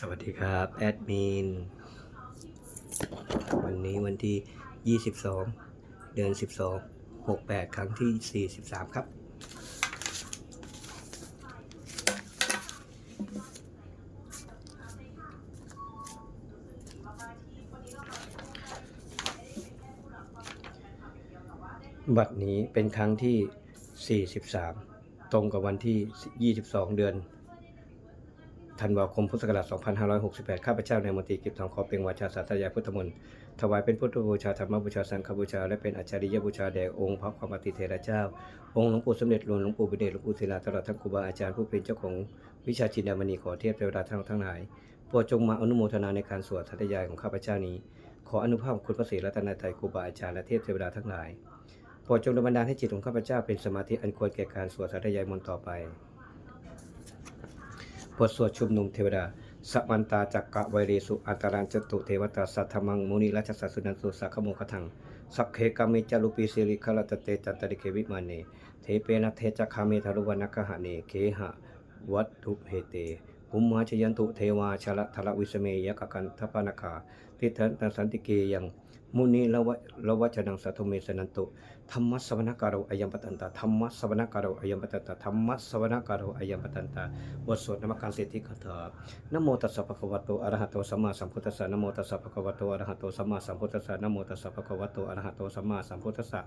สวัสดีครับแอดมินวันนี้วันที่ 22 เดือน 12 68 ครั้งที่ 43 ครับ บัตรนี้เป็นครั้งที่ 43 ตรงกับวันที่ 22 เดือน ธันวาคมพุทธศักราช 2568 ข้าพเจ้าในมนตรีกิจทองขอเป็นวาจาสาธยายพุทธมนต์ถวายเป็นพุทธบูชาธรรมบูชา สังฆบูชา และเป็นอาจาริยบูชาแด่องค์พระความอติเทระเจ้า องค์หลวงปู่สมเด็จหลวงหลวงปู่บิเดชหลวงปู่ศิลาตลอดทั้งครูบาอาจารย์ผู้เป็นเจ้าของวิชาจินดามณีขอเทพเทวดาทั้งทั้งหลายโปรดจงมาอนุโมทนาในการสวดสาธยายของข้าพเจ้านี้ ขออนุภาพคุณพระศรีรัตนตรัยครูบาอาจารย์และเทพเทวดาทั้งหลายโปรดจงดลบันดาลให้จิตของข้าพเจ้าเป็นสมาธิอันควรแก่การสวดสาธยายมนต์ต่อไป บทสวดชุมนุมเทวดาสัมมันตาจักกะไวเรสุอันตรัญจตุเทวตาสัทธมังมุนิราชสัสุนันตุสักขโมคทังสักเคกามิจารุปีสิริคลตเตจัตตริเควิมาเนเทเปนะเทจักขามิทารุวนักหะเนเคหะวัตถุเหเตภุมมาชยันตุเทวาชละทละวิสเมยกกันทปนาคาทิทันตสันติเกยังมุนีละวะละวะชนังสัทโทเมสนันตุ ธรรมสวนาการโอายัมปตันตาธรรมสวนาการโอายัมปตันตาธรรมสวนาการโอายัมปตันตาบทสวดนมัการเศรษฐิคาถานโมตัสสะภะคะวะโตอะระหะโตสัมมาสัมพุทธัสสะนโมตัสสะภะคะวะโตอะระหะโตสัมมาสัมพุทธัสสะนโมตัสสะภะคะวะโตอะระหะโตสัมมาสัมพุทธัสสะ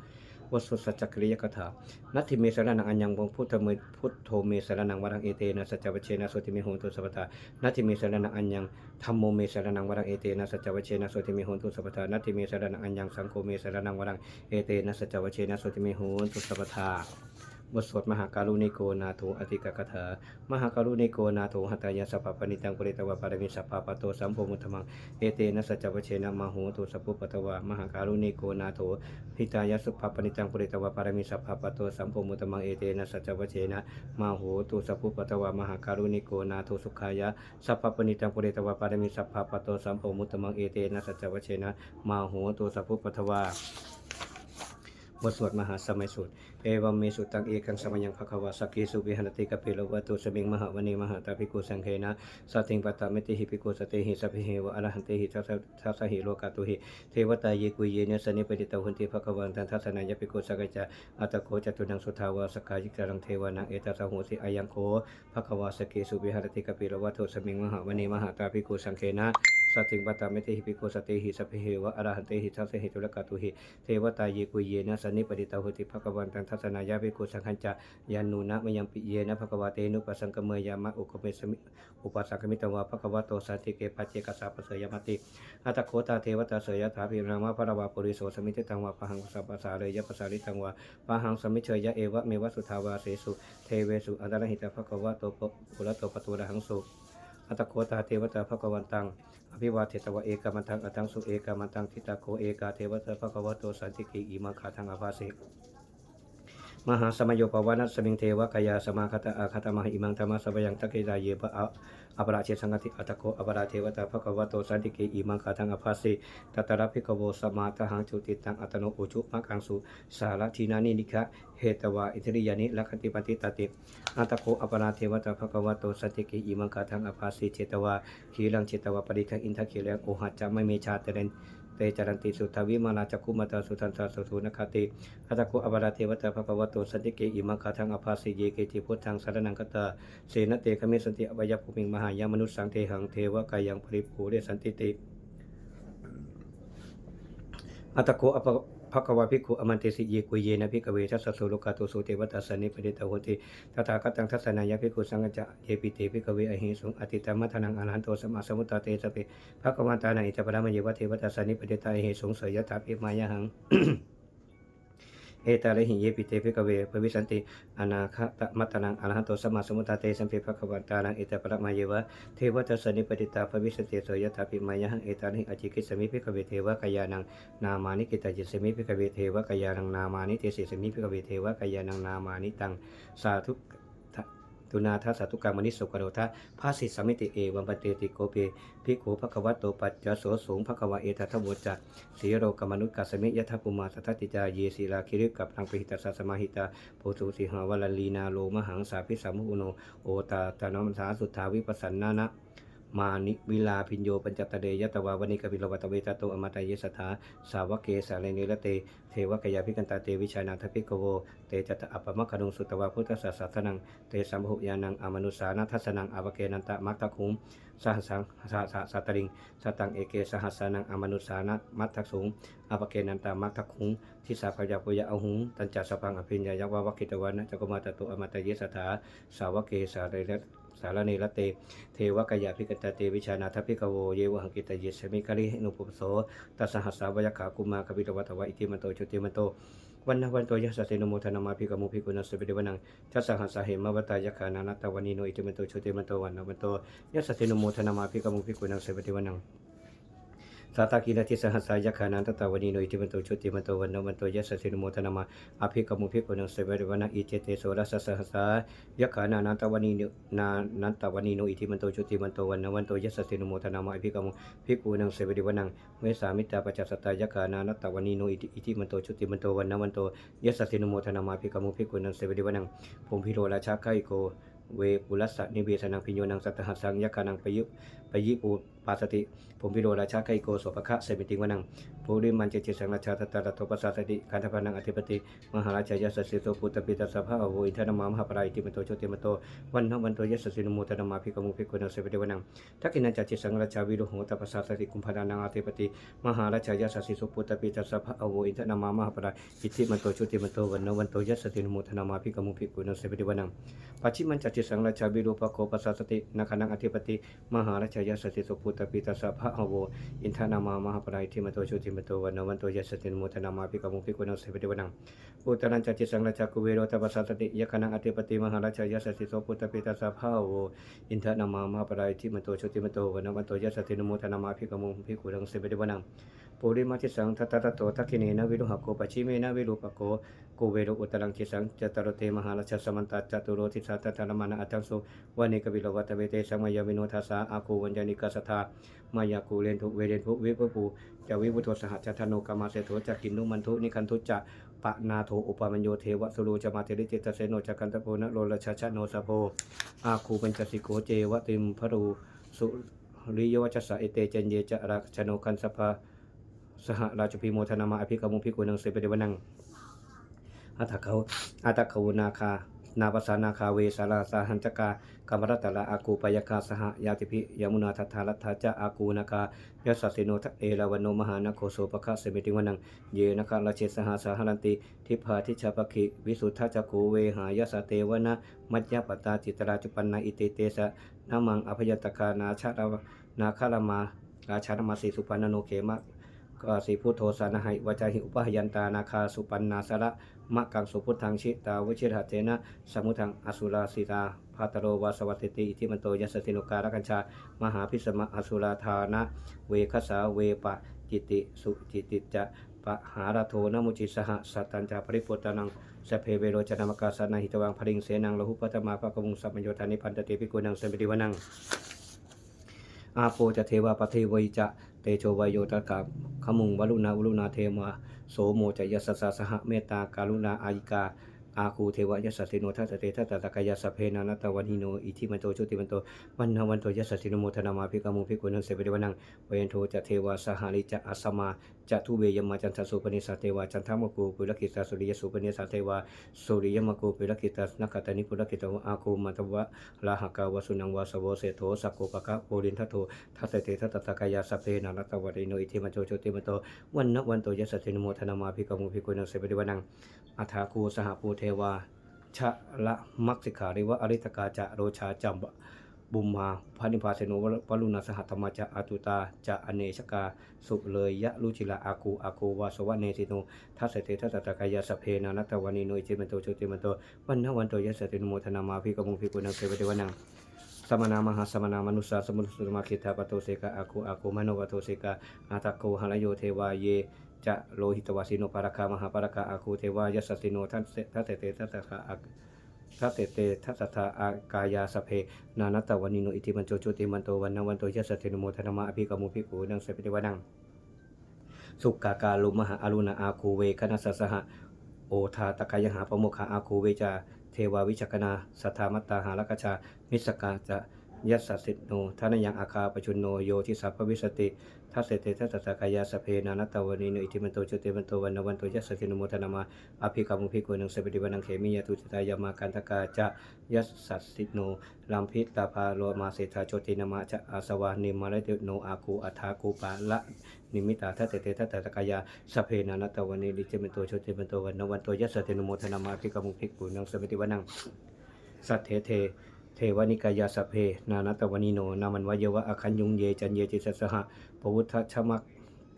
วสสุสัจจกริยกถานัตถิเมสระนังอัญญังวงพุทธเมพุทโธเมสระนังวรังเอเตนะสัจจวัชเชนะโสติเมโหนตุสัพพทานัตถิเมสระนังอัญญังธัมโมเมสระนังวรังเอเตนะสัจจวัชเชนะโสติเมโหนตุสัพพทานัตถิเมสระนังอัญญังสังโฆเมสระนังวรังเอเตนะสัจจวัชเชนะโสติเมโหนตุสัพทาบทสวดมหาการุณิโกนาโถอธิกกถามหาการุณิโกนาโถหัตยาสัพพปนิตังปริตวะปารมิสัพพปะโตสัมโพมุตมังเอเตนะสัจวเชนะมโหตุสัพพุปตวะมหาการุณิโกนาโถหิตายาสุภปนิตังปริตวะปารมิสัพพปะโตสัมโพมุตมังเอเตนะสัจวเชนะมโหตุสัพพุปตวะมหาการุณิโกนาโถสุขายะสัพพปนิตังปริตวะปารมิสัพพปะโตสัมโพมุตมังเอเตนะสัจจวเชนะมโหตุสัพพุปตวะ บทสวดมหาสมัยสูตร เอวัมเมสุตังเอกังสมัยังภควาสักกิสุวิหนติกเปโลวัตุสมิงมหาวณีมหาตาภิกุสังเคนะสัติงปัตตามิติหิภิกุสติหิสัพเพหิวะอรหันติหิทัสสะทัสหิโลกาตุหิ เทวตาเยกุยเยเนสนิปติตาหุนติภควันตันทัสนายภิกุสกจจะอัตโคจตุนังสุทาวาสกายิกรังเทวานังเอตัสสะโหสิอายังโคภควาสกิสุวิหนติกเปโลวัตุสมิงมหาวณีมหาตาภิกุสังเคนะ สัตถิงปัตตามิติหิภิโกขุสติหิสัพเพเหวะอรหันเตหิทัสสหิโลกาตุหิเทวตาเยกุเยนะสันนิปติตาหุติภควันตันทัสสนายภิกขุสังฆัญจะยานุนะมยังปิเยนะภควาเตนุปัสสังกเมยามะอุคเมสมิอุปัสสังกมิตวาภควาโตสันติเกปัจเจกัสาปเสยมติอัตโคตาเทวตาเสยถาภิรามะพระวาปุริโสสมิติตังวาปะหังสัพพสาเลยยะปะสาริตังวาปะหังสมิเชยยะเอวะเมวะสุทาวาเสสุเทเวสุอันตรหิตาภควาโตปุระโตปตุระหังสุ อัตโคตาเทวตาภควันตังอภิวาเทตวะเอกามันตังอัตังสุเอกามันตังทิตาโคเอกาเทวตาภควโตสันติกิอิมังคาทังอาภาสิมหาสมโยปวานัสสมิงเทวกายาสมาคตาอาคตมหิมังธรรมสบยังตะเกยาเยปะ อัปราเชสังกติอัตตโกอัปราเทวตาภควโตสันติกิอิมังคาทังอภัสิตัตระภิกขโวสมาทหังจุติตังอัตโนอุจุมังคังสุสารทีนานินิคะเหตวาอิทริยานิลักติปฏิตติอัตตโกอปราเทวตาภควโตสันติกิอิมังคาทังอภัสิเจตวาขีลังเจตวาปริคังอินทขีลังโอหัจจะไม่มีชาติเรน เตจารันติสุทธวิมานาจักคุมาตาสุทันตาสุทุนคติอัตตโคอปราเทวตาภควโตสันติกิอิมังคาทังอภาสิเยเกติพุทธังสารนังกตาเสนเตคเมสันติอวัยภูมิงมหายามนุสสังเทหังเทวกายังปริภูเรสันติติอัตตโคอป ภควาภิกขุอมันเตสิเยกุยเยนะภิกเวทัสสุโลกาตุสุเทวตัสสนิปติตาโหติตถาคตังทัสนายะภิกขุสังกจะเยปิเตภิกเวอหิสุงอติตมัทนังอรหันโตสมาสมุตตาเตสเปภคววันตานังอิจฉปรามเยวะเทวตัสสนิปติตาอหิสุงเสยยะถาภิมายะหัง เอตาเลหิเยปิเตภิกเวภวิสันติอนาคตมัตนังอรหันโตสัมมาสัมพุทธาเตสัมเปภควันตานังอิจฉปรามะเยวะเทวตัสสนิปติตาภวิสันติเสยถาภิมายังเอตาเลหิอจิกิสมิภิกเวเทวกายานังนามานิกิตาจิสมิพิกเวเทวกายานังนามานิเตสิสมิพิกเวเทวกายานังนามานิตังสาธุ ตุนาทัสสาธุกรรมนิสุกโรทะภาสิสมิติเอวัมปเตติโกเปภิกขุภควะโตปัจจโสสูงภควะเอตัทโวจักสีโรกมนุษย์กัสมิยทัพปุมาสัทติจาเยศิลาคิริกับทางปิหิตาสัสมาหิตาโพสุสิหาวลลีนาโลมหังสาพิสัมมุโนโอตาตานมัสสาสุทธาวิปัสสันนานะ มานิวิลาพิญโยปัญจตเดยตวาวนิกบิลวัตเวตโตอมตะเยสถาสาวเกสาเลนิรเต เทวกยาภิกันตาเตวิชานาทพิกโว เตจตอัปมะคนุงสุตวาพุทธศาสนัง เตสัมภุยานังอมนุสานาทัสนังอวเกนันตะมัตตคุงสหัสสังสหัสสัตริงสตังเอเกสหัสสนังอมนุสานะมัตตคุงอวเกนันตะมัตตคุงทิสาพยาปุยะอหุงตัญจสพังอภิญญายวะวกิตวันจักมาตตุอมตะเยสถาสาวเกสาเรร สารเนรเต เทวกยาภิกตเตวิชานาทพิกโว เยวหังกิตเยสมิกริหนุปุปโสตัสหัสสาวยขากุมากบิตวัตวะอิติมันโตชุติมันโตวันนวันโตยัสสะเตนโมทนามาภิกมุภิกุณสเปเดวนังทัสสหัสสะเหมวตายะขานานัตตวันีโนอิติมันโตชุติมันโตวันนวันโตยัสสะเนโมทนามาภิกมุภิกุณสเปเดวนัง สาตากินาทิสหัสายะขานันตตวันีโนอิติมันโตชุติมันโตวันนวันโตยัสสะเตนโมทนามาอภิกมุภิกุณสเปเดวนังอิเจเตโสรัสสหัสายะขานานันตวันีนนานันตวันีโนอิติมันโตชุติมันโตวันนวันโตยัสสะเตนโมทนามาอภิกมุภิกุณสเปเดวนังเมสามิตาปัจจสตายะขานานัตตวันีโนอิติอิติมันโตชุติมันโตวันนวันโตยัสสินุโมทนามาภิกมุภิกุณังเสวดิวนังพงพิโรราชาไกโกเวปุรัสสะนิเวสนังพิญโยนังสัตหัสสังยะคานังปยุ ปยิปูปาสติพงพิโรราชาไกโกโสภคะเสมิติวนังภูริมันเจเจสังราชาตตะตะโตปัสสะสติคันธปานังอธิปติมหาราชยาสสิโตปุตตปิตัสสะภะอโวอินทนามามหาปรายติมันโชติมโตวันนวันโตยัสสินุโมทนามาภิกมุภิกุณเสวดิวนังทักขินันจัจิสังราชาวิโรุโหตปัสสะสติกุมภานังอาเทปติมหาราชยาสสิสุปุตตปิตัสสะภะอโวอินทนามามหาปรายอิทิมันโชติมโตวันนวันโตยัสสินุโมทนามาภิกมุภิกุณเสวดิวนังปัจฉิมันจัจิสังราชาวิโรปโคปัสสะสตินาคานังอธิปติมหาราชยสสิสุปุตปิตาสะพะอโวอินทานามามหาปรายทิมโตชุติมโตวันวันโตยสสตินุโมทนามาปิกมุภิกุณังเสวดิวนังอุตรันจัจิสังราชากุเวโรตปัสสะสติยะคานังอติปติมหาราชยสสิสุปุตปิตาสะพะอโวอินทานามามหาปรายทิมโตชุติมโตวันวันโตยสสตินมุทนามาปิกมุภิกุณัสเบเดวนัง ปุริมาทิสังทัตตะโตทักขิเนนะวิรุหโกปชิเมนะวิรุปโกโกเวโรอุตรังทิสังจตารเตมหาราชสมันตจตุโรทิสัตตะรมานะอัตถังสุวานิกบิโลวัตเวเตสังมายาวิโนทัสสะอาคูวัญญานิกาสทามายาคูเรนทุเวเรนทุวิปปูจาวิวุโทสหัจจทโนกามาเสโทจักินนุมันทุนิคันทุจะปะนาโทอุปมัญโยเทวสุรูจมาเทริจิตเสโนจักันตะโพนะโลลชะชะโนสะโพอาคูปัญจสิโกเจวติมพรูสุริโยวัชสะเอเตเจนเยจะรักชโนคันสภา สหราชพิโมทนามาอภิกรรมุภิกุนังเสปเดวนังอัตเขาอัตเขานาคา นาปสานาคาเวสาราสาหันจกากรรมรัตตละอากูปยคาสหยาติพิยมุนาทัทธารัตถาจะอากูนาคายัสสสิโนทะเอราวันโนมหานโคโสปะคะเสมิติวนัง เยนะคาราเชสหาสาหรันติ ทิพาทิชาปคิวิสุทธาจักโขเวหายสเตวนะมัจยปตาจิตราจุปันนาอิเตเตสะนามังอภยตคานาชาตานาคารามาราชานามาสีสุปันนโนเขมะ ก็สีพุทโธสานะไหวจาหิอุปหยันตานาคาสุปันนาสระมะกังสุพุทธังชิตาวชิรหเจนะสมุทังอสุราสิตาภาตโรวาสวัตติอิทิมันโตยัสสติโนการกัญชามหาพิสมะอสุราธานะเวคสาเวปะจิติสุจิติจะปะหาราโทนมุจิสหสัตตัญจาปริปุตตนังสเพเวโรจนามกาสนาหิตวังพริงเสนังลหุปัตมาภะกมุงสัมโยธานิพันตติภิกุนังสัมปติวนังอาโปจะเทวาปเทวิจะ เตโชวายโยตกะขมุงวลุณาวลุณาเทมาโสโมจยสสสสหเมตตาการุณาอายิกา อาคูเทวยัสสติโนทัตเตทัตตะกายาสพเพนานัตตวันิโนอิทิมันโตชุติมันโตวันนวันโตยัสสติโนโมทนามาภิกขมุภิกุนังเสวเดวนังเวนโทจะเทวาสหาริจะอัสมาจะทุเบยมมาจันทสุปนิสาเทวาจันทมกูปุรกิตาสุริยสุปนิสาเทวาสุริยมกูปุรกิตานักขตานิปุรกิตวอาคูมัตวะลาหกาวสุนังวาสวเสโทสักโกปะกะโพรินทโททัตเตทัตตะกายาสพเพนารัตวริโนอิทิมันโจโจติมันโตวันนวันโตยัสสตินโมทนามาภิกขมุภิกุนังเสปิวนังอัฐาคูสหภูเทวาชะละมักสิขาริวะอริตกาจะโรชาจัมบุมมาพานิพาเสโนวลุณสหธรรมจะอาตุตาจะอเนชกา สุเลยยะลุจิลาอากูอากูวาสวะเนติโนทัสเตทัสตะกายาสเพนานัตวริโนอิจิมันโตโจติมันโตวันนวันโตยัสสตินโมทนามาภิกขมุภิกุนังเสปดิวนัง สมนามหาสมนา มนุสสาสมุทสุมาคิทาปโตเสกะอาคูอาคูมโนวโตเสกะอาตะโกหะโยเทวาเยจะโลหิตวาสิโนปารคามหาปารคาอาคูเทวายัสสิโนทัตเตทัตเตเตทัตตะคะอาทัตเตเตทัตตะทาอากายาสเพ นานัตตวันิโนอิติมันโจโจติมันโตวันนวันโตยัสสิโนโมทนมาอภิกรมุภิกขุนังเสปิติวนังสุกากาลุมหาอรุณาอาคูเวคณสสหะโอทาตะกายหาปโมคาอาคูเวจา เทวาวิจักนา สัทธามัตตาหาลกชา มิสกาจะ ยัสสสิโนทานยังอาคาปชุนโนโยทิสัพพวิสติทัสเสเตทัสสะกายาสเพนานัตตวนีโนอิทิมันโตจุเตมันโตวันนวันโตยัสสสิโนโมทนามาอภิกามุภิกขุนังเสปิติวันังเขมิยตุจตายามากันตกาจะยัสสัสิโนลัมพิตาภาโลมาเสธาโชตินามาจะอาสวานิมาเลเตโนอาคูอัฐาคูปาละนิมิตาทัสเตเตทัสสะกายาสเพนานัตตวนีลิจิมันโตจุเตมันโตวันนวันโตยัสสสิโนโมทนามาอภิกามุภิกขุนังเสปิติวันังสัทเทเท เทวนิกายาสเพ นานัตวนิโน นามันวายวะอคัญยุงเย จันเยจิสสหะปวุทธชมัก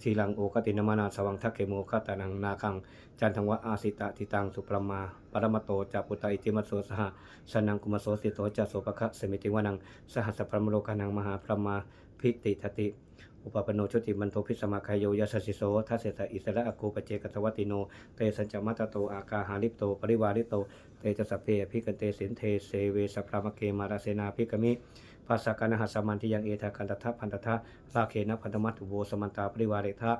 ทีลังโอกตินมานาสวังทักเขโมคาตานังนาคัง จันทังวะอาสิตะทิตังสุปรมาปรมโตจาปุตตอิติมัสโสสหะสนังกุมโสสิโตจะโสปะคะสมิติวานัง สหัสสพรมโลกานังมหาพรมาพิติทติ อุปปโนชุติมันโทพิสมาคายโยยัสสิโสทัสเสสะอิสระอโกปเจกัตวัติโน เตสัญจมัตโตอากาหาลิปโต ปริวาริโต เตจะสพเพพิกันเตสินเทเสเวสพรามเกมาราเสนาพิกมิภาษากานหัสมันที่ยังเอทากันตทะพันตทะลาเคนะพันธมัตุโวสมันตาปริวาเรทะ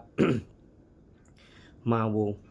มาวู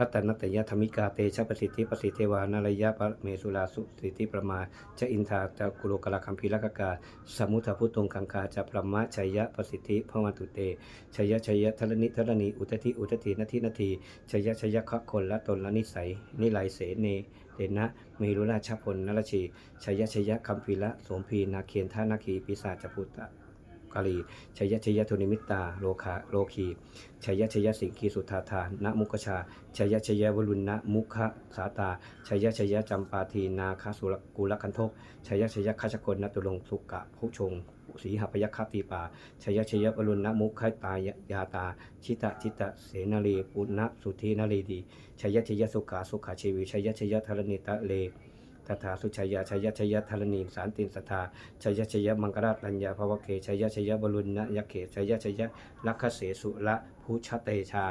รัตนตยธรรมิกาเตชะประสิทธิประสิทธิเทวานารยะปะเมสุลาสุสิทธิประมาจะอินทาจะกุโลกลาคัมพีรกกา สมุทพุตงคังคาจะประมะชัยยะประสิทธิพวันตุเตชัยยะชัยยะทรณิทรณีอุทธิอุทธินาทีนาทีชัยยะชัยยะคะคนละตนละนิสัยนิไลเสเนเดนะเมรุราชพลนรชีชัยยะชัยยะคัมพีละโสมพีนาเคียนท่านาคีปิศาจพุตตะ กาลีชัยยะชัยยะทุนิมิตตาโลคาโลคีชัยยะชัยยะสิงคีสุทธาทานะมุกชาชัยยะชัยยะวรุณะมุขะสาตาชัยยะชัยยะจำปาทีนาคาสุรกุลคันทกชัยยะชัยยะคัชกลนตุลงสุกะผู้ชงสีหพยัคฆตีปาชยยะชยยะวรุณะมุขะตายยาตา ชิตะชิตะเสนาลีปุณณสุธีนาลีดีชยยะชยยะสุขาสุขาชีวิชยยะชยยะธรณิตะเล ตถาสุชัยยะชัยยะชัยยะธรณีสารตินสัทธาชัยยะชัยยะมังกราตัญญาภวเคชัยยะชัยยะบรุณนะยะเขชัยยะชัยยะลักขเสสุละพุชเตชา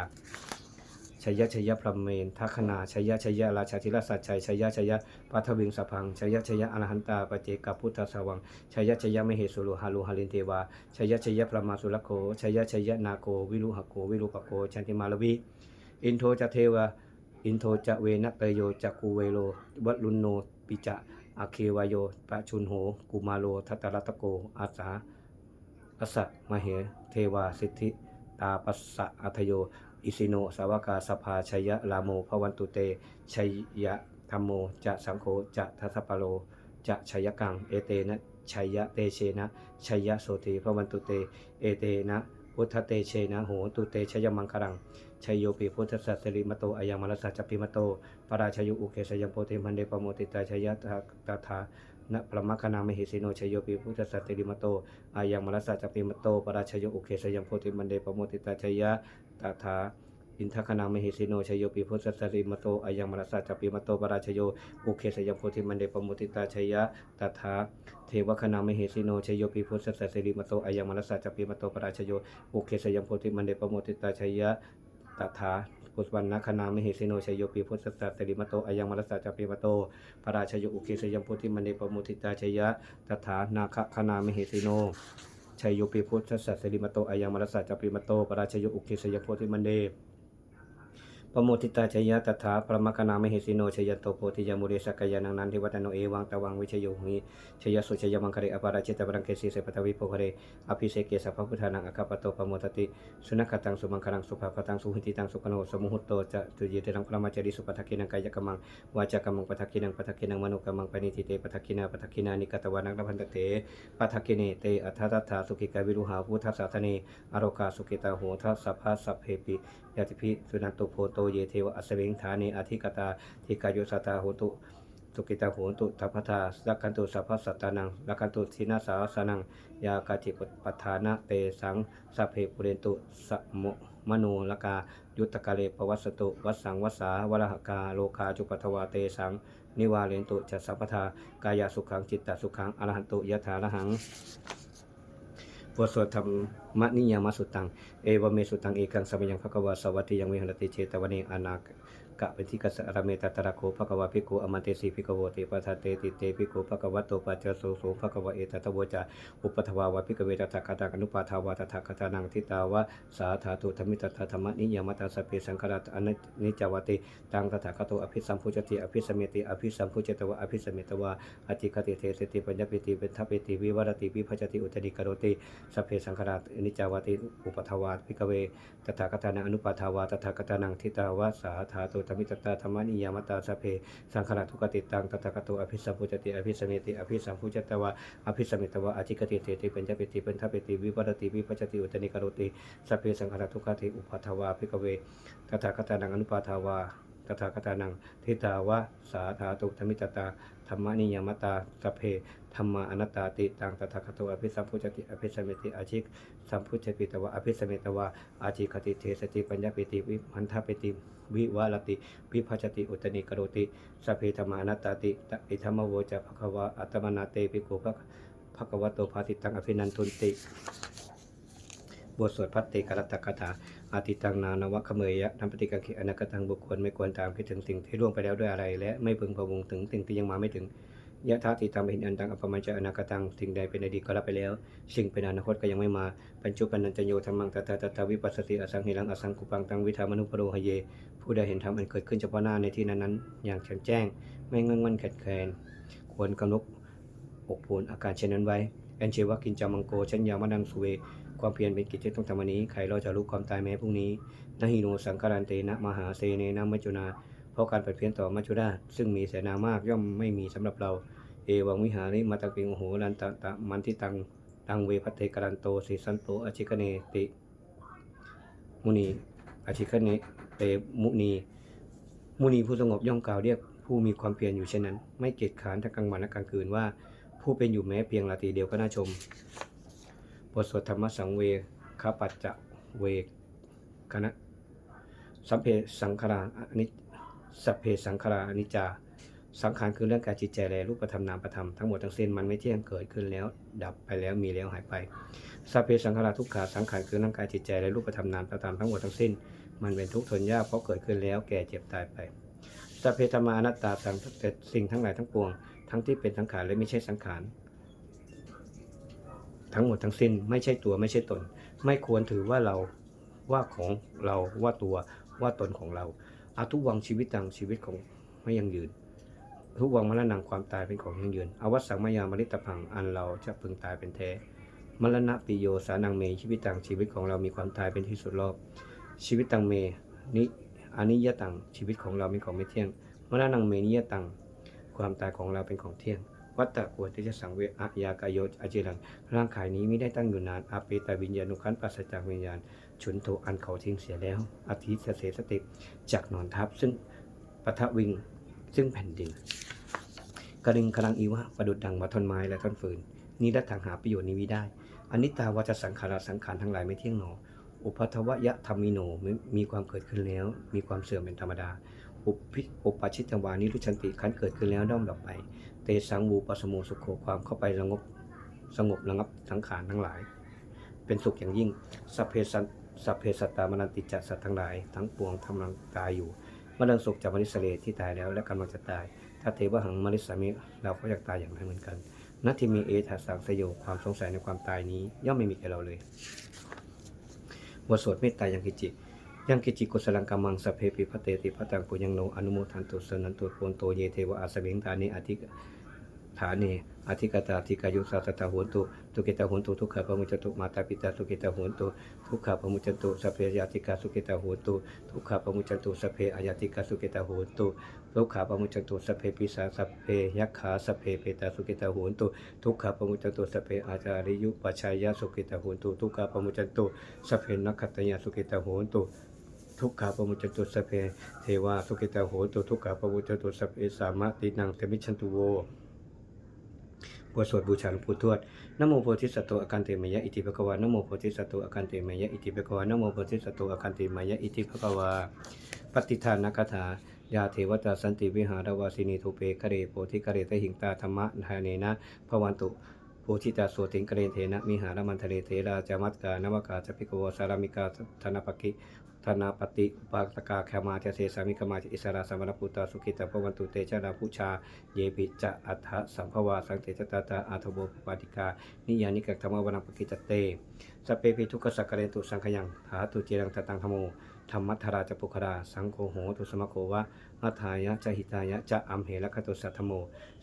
ชัยยะชัยยะพรหมเมนทัคนาชัยยะชัยยะราชาธิราชสัจชัยชัยยะชัยยะปัทวิงสพังชัยยะชัยยะอรหันตาปเจกับพุทธสวังชัยยะชัยยะมเหสุโลหาลุหาลินเทวาชัยยะชัยยะพระมาสุรโคชัยยะชัยยะนาโกวิรุหโกวิรุปโกชันติมาลวีอินโทจะเทวะอินโทจะเวนะเตโยจักกูเวโลวัลุนโน ปิจะอาเควายโยปะชุนโห กุมาโลทัตตรัตโก อาสาอสสะมเห เทวาสิทธิ ตาปัสสะอัทโย อิสิโน สาวกาสภาชัยยะลาโมภวันตุเตชัยยะธรรมโม จะสังโฆ จะทัสสะปะโล จะชัยกัง เอเตนะชัยยะเตเชนะชัยยะโสติภวันตุเต เอเตนะ พุทธเตเชนะโหตุเตชยมังคลังชัยโยปิพุทธสัสสริมโตอายังมรสัจพิมโตปราชยุอุเกสยมโพธิมันเดปโมติตาชยยะตถาณะประมคณามหิสิโนชัยโยปิพุทธสัสสริมโตอายังมรสัจปิมโตปราชยุอุเคสยมโพธิมันเดปโมติตาชยยะตถา อินทคณามหิสิโนชยโยปิพุทธสริมโตอายังมรสสะจปิมโตปราชโยอุเคสยโพธิมันเดปโมติตาชยะตถาเทวคณามหิสิโนชยโยปิพุทธสริมโตอายังมรสสะจปิมโตปราชโยอุเคสยโพธิมันเดปโมติตาชยะตถาพุทธวันนาคณามหิสิโนชยโยปิพุทธสัสสริมโตอายังมรสสะจปิมโตพระราชโยอุเคสยังโพธิมันเดปโมทิตาชยะตถานาคคณามหิสิโนชัยโยปิพุทธสัสสริมโตอายังมรสสะจปิมโตพระราชโยอุเคสยังโพธิมันเด ปโมทิตาชยตถาประมคณามหิสิโนชยโตโพธิยมุเรสกยานังนันทิวัตโนเอวังตวังวิชโยหิชยสุชยมังคเรอปาราชิตบรังเกสีเสปทวิโพเรอภิเสเกสัพพุทธานังอคปโตปโมตติสุนัขตังสุมังคลังสุภาพตังสุหิติตังสุขโนสมุหุตโตจะตุยเตรังพระมาจาริสุปทักกินังกายกมังวาจากมังปทักกินังปทักกินังมโนกมังปณิทิเตปทักกินาปทักกินานิกตวานังรพันตเตปทักกิเนเตอัทธตัทธาสุขิกาวิรุหาพุทธสาธเนอโรกาสุขิตาโหทัสสะพะสัพเพปิยติพิสุนันตุโพโตตเยเทวะอสเวงฐานีอธิกตาทิกายุสตาโหตุสุกิตาโหตุทัพพทาสักขันตุสัพพสัตตานังลักขันตุทินาสาสนัง ยากาจิปัฏฐานะเตสังสัพเพปุเรนตุสะโมโนลกายุตกะเลปวัสตุวัสสังวัสสาวรหกาโลคาจุปทวาเตสัง นิวาเลนตุจัสสัพพทากายสุขังจิตตสุขังอรหันตุยะถาระหัง บทสวดธรรมนิยามสุตัง เอวเมสุตังเอกังสมัยังภควาสวัติยังวิหรติเจตวเนอนา กะเปที่กัสสะระเมตตระโคภควาภิกขุอมันเตสีภิกขโวเตปะทะเตติเตภิกขุภควะโตปัจจโสโสภควะเอตตะโวจาอุปทวาวะภิกเวตถาคตังอนุปาทาวาตถาคตานังทิตาวะสาธาตุธรรมิตตธรรมนิยามตาสเพสังฆราชอนิจจวติตังตถาคโตอภิสัมพุจติอภิสมเมติอภิสัมพุจตวะอภิสมเมตวะอจิคติเทสติปัญญปิติเป็นทัพเปติวิวรติวิภัจติอุตติกโรติสเพสังฆราชอนิจจวติอุปทวาภิกเวตถาคตานังอนุปาทาวาตถาคตานังทิตาวาสาธาตุธรรมิตตาธรรมนิยามตาสพเพ สังขารทุกติตังตถาคตอภิสัมพุจติอภิสเมติอภิสัมพุจตวะอภิสเมตวะอจิกติเตติเป็นจปิติเป็นทัพเปติวิวัตติวิปัจจติอุตนิกโรติสพเพสังขารทุกติอุปาทวาภิกเวตถาคตานังอนุปาทาวาตถาคตานังทิตาวะสาธาตุธรรมิตตาธรรมนิยามตาสพเพ ธรรมาอนัตตาติตังตถาคตอภิสัมพุจติอภิสเมติอาจิกสัมพุจติตวะอภิสเมตวะอาจิคติเทสติปัญญาปิติวิพันธปิติวิวารติวิภัจติอุตนิกโรติสัพเพธรรมานัตตาติอิธรรมโวจะภควาอัตมนาเตปิโกภะภควโตภาติตังอภินันทุนติบทสวดพัตติกรัตตคาถาอาติตังนานวะขเมยะนัปฏิกังขิอนักตังบุคคลไม่ควรตามคิดถึงสิ่งที่ล่วงไปแล้วด้วยอะไร และไม่พึงพะวงถึงสิ่งที่ยังมาไม่ถึง ยะทาติตังเป็นอันตังอปมัญจะอนาคตังสิ่งใดเป็นอดีตก็รับไปแล้ว สิ่งเป็นอนาคตก็ยังไม่มาปัญจุปันนันจโยธรรมังตถาตถาวิปัสสติอสังหิรังอสังกุปังตังวิธามนุปโรหเย ผู้ใดเห็นธรรมอันเกิดขึ้นเฉพาะหน้าในที่นั้นๆอย่างแจ่มแจ้ง ไม่งอนงันแขดแคลนควรกำนบอกพูนอาการเช่นนั้นไว้แอนเชวะกินจามังโกชัญญามนังสุเว ความเพียรเป็นกิจที่ต้องทำวันนี้ใครเราจะรู้ความตายแม้พรุ่งนี้นหิโนสังการันเตนะมหาเสเนนะมัจจุนา เพราะการเปลี่ยนเพี้ยนต่อมัจจุราชซึ่งมีเสนามากย่อมไม่มีสำหรับเรา เอวังวิหาริมาตังปิงโอโหรันตะตะมันทิตังตังเวพัตเตกรันโตสิสันโตอชิกเนติมุนีอชิกเนเตมุนี มุนีผู้สงบย่อมกล่าวเรียกผู้มีความเพียรอยู่เช่นนั้น ไม่เกียจขานทั้งกลางวันและกลางคืนว่า ผู้เป็นอยู่แม้เพียงราตรีเดียวก็น่าชมบทสวดธรรมสังเวคปัจจะเวคณะสัมเพสังขารอนิจ สัพเพสังขารานิจจา สังขารคือเรื่องกายจิตใจและรูปธรรมนามธรรมทั้งหมดทั้งสิ้นมันไม่เที่ยงเกิดขึ้นแล้ว ดับไปแล้วมีแล้วหายไปสัพเพสังขาราทุกขาสังขารคือร่างกายจิตใจและรูปธรรมนามธรรมทั้งหมดทั้งสิ้น มันเป็นทุกข์ทนยากเพราะเกิดขึ้นแล้วแก่เจ็บตายไปสัพเพธรรมานัตตาสังแต่สิ่งทั้งหลายทั้งปวง ทั้งที่เป็นสังขารและไม่ใช่สังขารทั้งหมดทั้งสิ้นไม่ใช่ตัวไม่ใช่ตน ไม่ควรถือว่าเราว่าของเราว่าตัวว่าตนของเรา อาทุวังชีวิตตังชีวิตของไม่ยังยืน ทุกวังมรณะความตายเป็นของยังยืนอวัสสังมายามริตพังอันเราจะพึงตายเป็นแท้มรณะปิโยสานังเมชีวิตตังชีวิตของเรามีความตายเป็นที่สุดรอบ ชีวิตตังเมนิอนิยตังชีวิตของเราเป็นของไม่เที่ยงมรณะเมนิยตังความตายของเราเป็นของเที่ยงวัตตะกวติจะสังเวอะยากายโยอจิรังร่างกายนี้ไม่ได้ตั้งอยู่นานอาเปตวิญญาณุขันปัสจากวิญญาณ ฉุนโทอันเขาทิ้งเสียแล้วอธิสเสสติจากนอนทับซึ่งปะทะวิงซึ่งแผ่นดิน กระดึงกำลังอีวะประดุดดังมาท่อนไม้และท่อนฟืนนี้ได้ทางหาประโยชน์นี้วิได้อนิตาวัจสังขาราสังขารทั้งหลายไม่เที่ยงหนอ อุปัทวยะธรรมิโนมีมีความเกิดขึ้นแล้ว มีความเสื่อมเป็นธรรมดา อุปิอุปชิตวานิรุชันติขันเกิดขึ้นแล้วด้อมดับไป เตสังวูปสโมสุโขความเข้าไปสงบสงบระงับสังขารทั้งหลาย เป็นสุขอย่างยิ่งสัพเพสัน สัพเพสัตตามนันติจัสสัตว์ทั้งหลาย ทั้งปวงทำลังตายอยู่มรังสุขจากมนิสเลที่ตายแล้วและกำลังจะตาย ถ้าเทวหังมนิสามิเราก็อยากตายอย่างนั้นเหมือนกันนัตทิมีเอทัสสังสโยความสงสัยในความตายนี้ ย่อมไม่มีแก่เราเลยบทสวดเมตตายังกิจิ ยังกิจิกุสลังกามังสพเพปิพเตติพะตังปุญญังโนอนุโมทันตุสนันตุโปนโตเยเทวะอาสเวงตานิอธิ ฐาเนอธิกตาธิกายุสัตตาโหนตุทุกิตาโหนตุทุกขะปะมุจตุมาตาปิตาสุกิตาโหนตุทุกขะปะมุจตุสพเพยาติกาสุกิตาโหนตุทุกขะปะมุจตุสพเพอายาติกาสุกิตาโหนตุทุกขะปะมุจตุสพเพปิสาสพเพยักขาสพเพเปตาสุกิตาโหนตุทุกขะปะมุจตุสพเพอาจาริยุปัชชายาสุกิตาโหนตุทุกขะปะมุจตุสพเพนักขตยาสุกิตาโหนตุทุกขาปมุจตุสเพเทวาสุกิตาโหนตุทุกขาปะมุจตุสพเพสามะตินังเตมิชันตุโว บทสวดบูชาหลวงปู่ทวดนโมโพธิสัตว์อคันเตมยะอิติภะคะวานโมโพธิสัตว์อคันเตมยะอิติภะคะวานโมโพธิสัตว์อคันเตมยะอิติภะคะวาปฏิทานนักคาถายาเทวตาสันติวิหารวาสินีทุเปคะเรโพธิคะเรตหิงตาธรรมะทาเนนะภวันตุโพธิตาโสติงกเรนเทนะมิหารมันทะเลเทราจามัตกานวกาจพิกวสารามิกาธนปกิ นาปฏิอุปาสกาแคมาเทเสสามิกมาอิสราสมณปุตตาสุขิตาภวันตุเตชะราพุชา เยปิจะอัฏฐสัมภวาสังเตจตตาอาทโบปปาติกา นิยานิกักธรรมวนังปกิจเตสเปปิทุกขสักกะเรตุสังขยังหาตุเจรังตตังธรรมโมธรรมัทธราจปุคราสังโฆโหตุสมโกวะมัทธายะจะหิตายะจะอัมเหละคตุสัทธโม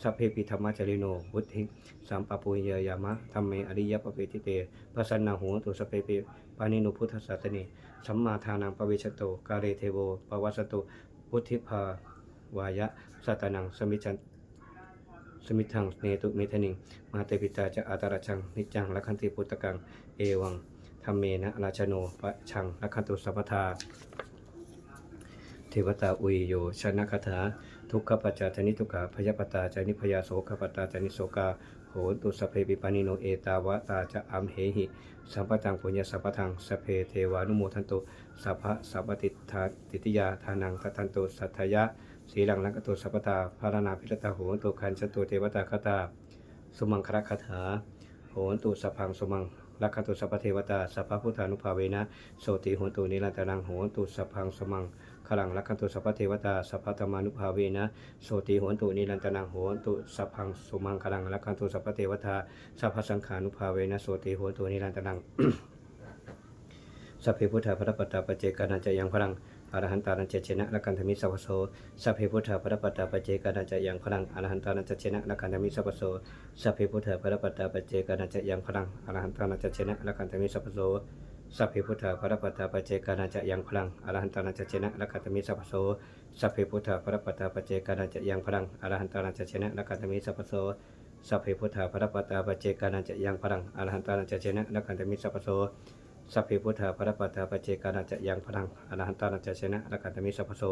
สัพเพปิธรรมจริโนวุธิสัมปปุญญยามะธรรมเมอริยปเปติเตปสันนาโหตุสเปปิปานิโนพุทธสัตเน สัมมาทานังปเวชโต กาเรเทโวปวัสสตุพุทธิภาวายะสัตนังสมิจันสมิทังเนตุเมทนิง มาเตปิตาจะอาตาราชัง นิจังละคันติพุตตะกัง เอวังธรรมเมนะราชโนปะชังละคันตุสัพพทาเทวตาอุยโยชนะคาถา ทุกขปัจจานิทุกขาพยาปตาจานิพยาโสขปตาจานิโสกา ตุสเพปิปานิโนเอตาวะตาจะอัมเหหิ สัมปตังปุญญาสัพพทังสเพเทวานุโมทันตุสัพพะสัพพติทาติติยาทานังทัตันตุสัทธยะสีลังลังกตุสัพพตาภารณาพิรตาโหตุคันชตุเทวตาคตา สุมังคระคาถาโหตุสัพพังสุมังลักขตุสัพเทวตาสัพพุทธานุภาเวนะโสติโหตุนิรันตรังโหตุสัพพังสุมัง ขลังลักขตุสัพพเทวตาสัพพธรรมานุภาเวนะโสติโหนตุนิรันตรังโหนตุสัพพังสุมังขลังลักขตุสัพพเทวตาสัพพสังขานุภาเวนะโสติโหนตุนิรันตรังสัพเพพุทธาพระปตาปเจกานันจะยังพลังอรหันตานันจเชนะละกันธมิสัพโสสัพเพพุทธาพระปตาปเจกานันจะยังพลังอรหันตานันจเชนะละกันธมิสัพโสสัพเพพุทธาพระปตาปเจกานันจะยังพลังอรหันตานันจเชนะละกันธมิสัพพโส สัพเพพุทธาพระปัตตาปเจกานันจะยังพลังอรหันตานันจะเชนะละกันธมิสัพโสสัพเพพุทธาพระปัตตาปเจกานันจะยังพลังอรหันตานันจะเชนะละกันธมิสัพโสสัพเพพุทธาพระปัตตาปเจกานันจะยังพลังอรหันตานันจะเชนะละกันธมิสัพโสสัพเพพุทธาพระปัตตาปเจกานาจะยังพลังอรหันตานาจะชนะละกัตมิสัพโส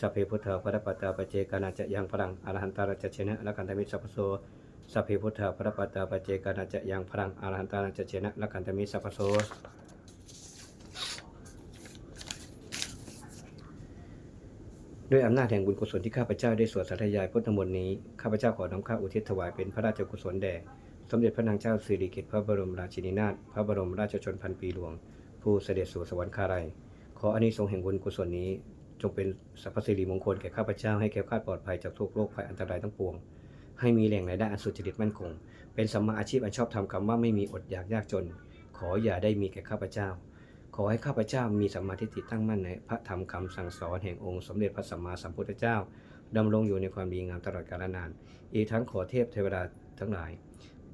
สัพเพพุทธาพระปัตตาปเจกานาจะยังพลังอรหันตานาจะชนะละกัตมิสัพโสสัพเพพุทธาพระปัตตาปเจกานาจะยังพลังอรหันตานาจะชนะละกัตมิสัพโส ด้วยอำนาจแห่งบุญกุศลที่ข้าพเจ้าได้สวดสาธยายพุทธมนต์นี้ข้าพเจ้าขอน้อมข้าอุทิศถวายเป็นพระราชกุศลแด่สมเด็จพระนางเจ้าสิริกิติ์พระบรมราชินีนาถพระบรมราชชนพันปีหลวง ผู้เสด็จสู่สวรรคาลัยขออานิสงส์แห่งบุญกุศลนี้ จงเป็นสรรพสิริมงคลแก่ข้าพเจ้าให้แก้วคลาดปลอดภัยจากทุกโรคภัยอันตรายทั้งปวง ให้มีแหล่งรายได้อันสุจริตมั่นคง เป็นสัมมาอาชีพอันชอบธรรมคำว่าไม่มีอดอยากยากจน ขออย่าได้มีแก่ข้าพเจ้า ขอให้ข้าพเจ้ามีสัมมาทิฏฐิตั้งมั่นในพระธรรมคำสั่งสอนแห่งองค์สมเด็จพระสัมมาสัมพุทธเจ้าดำรงอยู่ในความดีงามตลอดกาลนาน อีกทั้งขอเทพเทวดาทั้งหลาย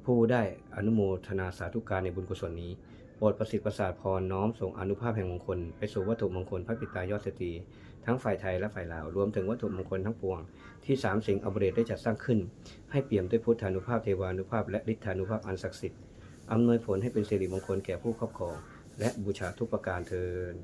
ผู้ได้อนุโมทนาสาธุการในบุญกุศลนี้โปรดประสิทธิ์ประสาทพรน้อมส่งอนุภาพแห่งมงคล ไปสู่วัตถุมงคลพระปิตายอดสตรีทั้งฝ่ายไทยและฝ่ายลาว รวมถึงวัตถุมงคลทั้งปวง ที่สามสิ่งอเบรตได้จัดสร้างขึ้น ให้เปี่ยมด้วยพุทธานุภาพเทวานุภาพและฤทธานุภาพอันศักดิ์สิทธิ์อำนวยผลให้เป็นสิริมงคลแก่ผู้ครอบครอง และบูชาทุกประการเทิน